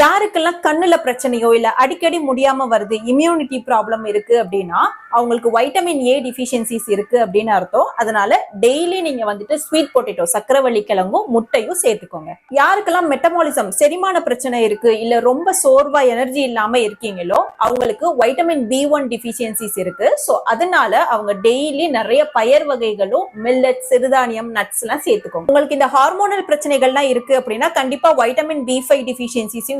யாருக்கெல்லாம் கண்ணுல பிரச்சனையோ இல்ல அடிக்கடி முடியாம வருது இம்யூனிட்டி ப்ராப்ளம் இருக்கு அப்படின்னா அவங்களுக்கு வைட்டமின் ஏ டிஃபிஷியன்சிஸ் இருக்கு அப்படின்னு அர்த்தம். அதனால டெய்லி நீங்க வந்துட்டு ஸ்வீட் பொட்டேட்டோ சக்கரவள்ளி கிழங்கும் முட்டையும் சேர்த்துக்கோங்க. யாருக்கெல்லாம் மெட்டபாலிசம் செரிமான பிரச்சனை இருக்கு இல்ல ரொம்ப சோர்வா எனர்ஜி இல்லாம இருக்கீங்களோ அவங்களுக்கு வைட்டமின் பி ஒன் டிஃபிஷியன்சிஸ் இருக்கு. ஸோ அதனால அவங்க டெய்லி நிறைய பயர் வகைகளும் மில்லட் சிறுதானியம் நட்ஸ் எல்லாம் சேர்த்துக்கோங்க. உங்களுக்கு இந்த ஹார்மோனல் பிரச்சனைகள்லாம் இருக்கு அப்படின்னா கண்டிப்பா வைட்டமின் பி ஃபைவ்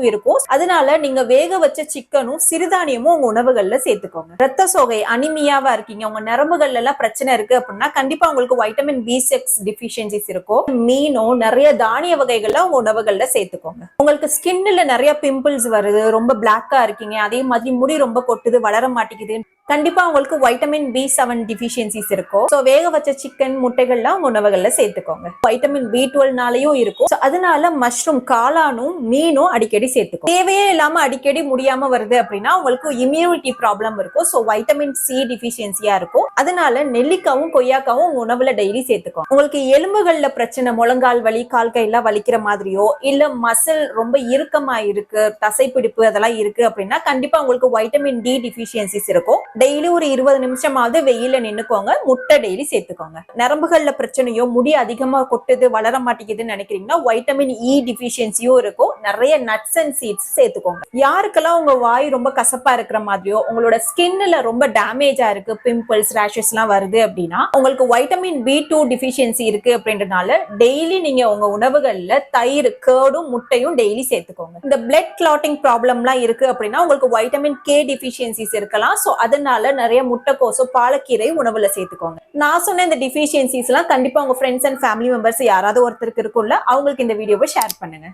சத்தும் இருக்கும். அதனால நீங்க வேக வச்ச சிக்கனும் சிறுதானியமும் உங்க உணவுகள்ல சேர்த்துக்கோங்க. ரத்த சோகை அனிமியாவா இருக்கீங்க. உங்க நரம்புகள்ல எல்லாம் பிரச்சனை இருக்கு அப்படின்னா கண்டிப்பா உங்களுக்கு வைட்டமின் பி சிக்ஸ் டிஃபிஷியன்சிஸ் இருக்கும். மீனும் நிறைய தானிய வகைகள்ல உங்க உணவுகள்ல சேர்த்துக்கோங்க. உங்களுக்கு ஸ்கின்ல நிறைய பிம்பிள்ஸ் வருது. ரொம்ப பிளாக்கா இருக்கீங்க. அதே மாதிரி முடி ரொம்ப கொட்டுது வளர மாட்டேங்குது. கண்டிப்பா உங்களுக்கு வைட்டமின் பி செவன் டிஃபிஷியன்சிஸ் இருக்கும். ஸோ வேக வச்ச சிக்கன் முட்டைகள்லாம் உங்க உணவுகள்ல சேர்த்துக்கோங்க. வைட்டமின் பி டுவெல்னாலையும் இருக்கும். அதனால மஷ்ரூம் காளானும் மீனும் அடிக்கடி சேர்த்துக்கும் தேவையே இல்லாம அடிக்கடி முடியாம வருது அப்படின்னா உங்களுக்கு இம்யூனிட்டி ப்ராப்ளம் இருக்கும். ஸோ வைட்டமின் சி டிஃபிஷியன்சியா இருக்கும். அதனால நெல்லிக்காவும் கொய்யாக்காவும் உங்க உணவுல டெய்லி சேர்த்துக்கும் உங்களுக்கு எலும்புகள்ல பிரச்சனை முழங்கால் வலி கால் கையெல்லாம் வலிக்கிற மாதிரியோ இல்ல மசில் ரொம்ப இறுக்கமா இருக்கு தசைப்பிடிப்பு அதெல்லாம் இருக்கு அப்படின்னா கண்டிப்பா உங்களுக்கு வைட்டமின் டி டிஃபிஷியன்சிஸ் இருக்கும். டெய்லி ஒரு இருபது நிமிஷமாவது வெயில நின்னுக்கோங்க. முட்டை டெய்லி சேர்த்துக்கோங்க. நரம்புகள்ல பிரச்சனையோ முடி அதிகமா கொட்டுது வளர மாட்டேங்குதுன்னு நினைக்கிறீங்கன்னா வைட்டமின் இ டிஃபிஷியன்சியும் இருக்கும். நிறைய நட்ஸ் நட்ஸ் அண்ட் சீட்ஸ் சேர்த்துக்கோங்க. யாருக்கெல்லாம் உங்க வாய் ரொம்ப கசப்பா இருக்கிற மாதிரியோ உங்களோட ஸ்கின்ல ரொம்ப டேமேஜா இருக்கு பிம்பிள்ஸ் ரேஷஸ் எல்லாம் வருது அப்படின்னா உங்களுக்கு வைட்டமின் பி டூ டிஃபிஷியன்சி இருக்கு அப்படின்றனால டெய்லி நீங்க உங்க உணவுகள்ல தயிர் கேர்டும் முட்டையும் டெய்லி சேர்த்துக்கோங்க. இந்த பிளட் கிளாட்டிங் ப்ராப்ளம்லாம் இருக்கு அப்படின்னா உங்களுக்கு வைட்டமின் கே டிஃபிஷியன்சிஸ் இருக்கலாம். ஸோ அதனால நிறைய முட்டைக்கோசோ பாலக்கீரை உணவுல சேர்த்துக்கோங்க. நான் சொன்ன இந்த டிஃபிஷியன்சிஸ் எல்லாம் கண்டிப்பா உங்க ஃப்ரெண்ட்ஸ் அண்ட் ஃபேமிலி மெம்பர்ஸ் யாராவது ஒருத்தருக்கு இருக்கும்ல அவங்களுக்கு இந்த வீடியோவை ஷேர் பண்ணுங்க.